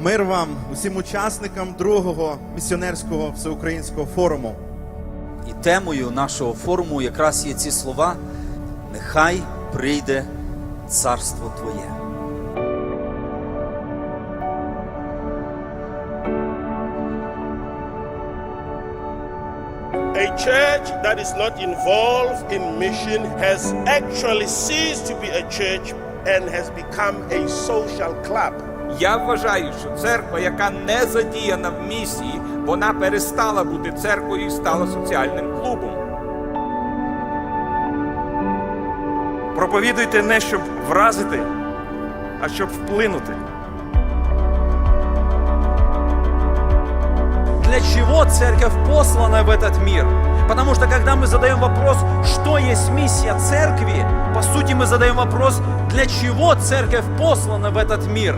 Мир вам, усім учасникам другого місіонерського всеукраїнського форуму. І темою нашого форуму якраз є ці слова: Нехай прийде царство Твоє. A church that is not involved in mission has actually ceased to be a church and has become a social club. Я вважаю, що церква, яка не задіяна в місії, вона перестала бути церквою і стала соціальним клубом. Проповідуйте не щоб вразити, а щоб вплинути. Для чего церковь послана в этот мир? Потому что когда мы задаем вопрос, что есть миссия церкви, по сути мы задаем вопрос, для чего церковь послана в этот мир?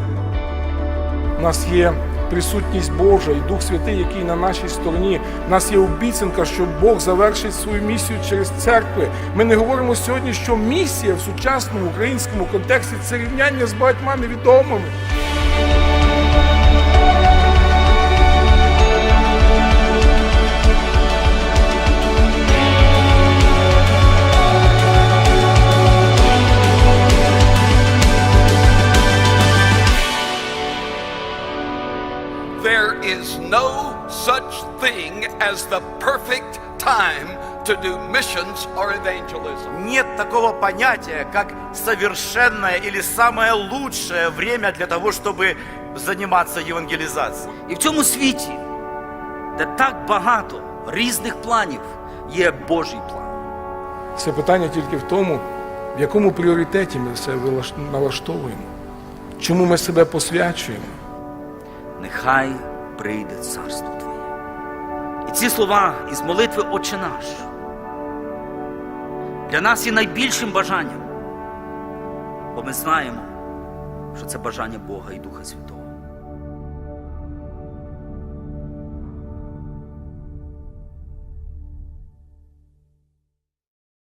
Нас є присутність Божа і Дух Святий, який на нашій стороні. У нас є обіцянка, що Бог завершить свою місію через церкви. Ми не говоримо сьогодні, що місія в сучасному українському контексті це рівняння з багатьма невідомими. Is no such thing as the perfect time to do missions or evangelism. Нет такого понятия, как совершенное или самое лучшее время для того, чтобы заниматься евангелизацией. І в цьому світі, де так багато різних планів, є Божий план. Це питання тільки в тому, в якому пріоритеті ми все налаштовуємо, чому ми себе посвячуємо. Нехай прийде царство Твоє. І ці слова із молитви Отче наш для нас є найбільшим бажанням, бо ми знаємо, що це бажання Бога і Духа Святого.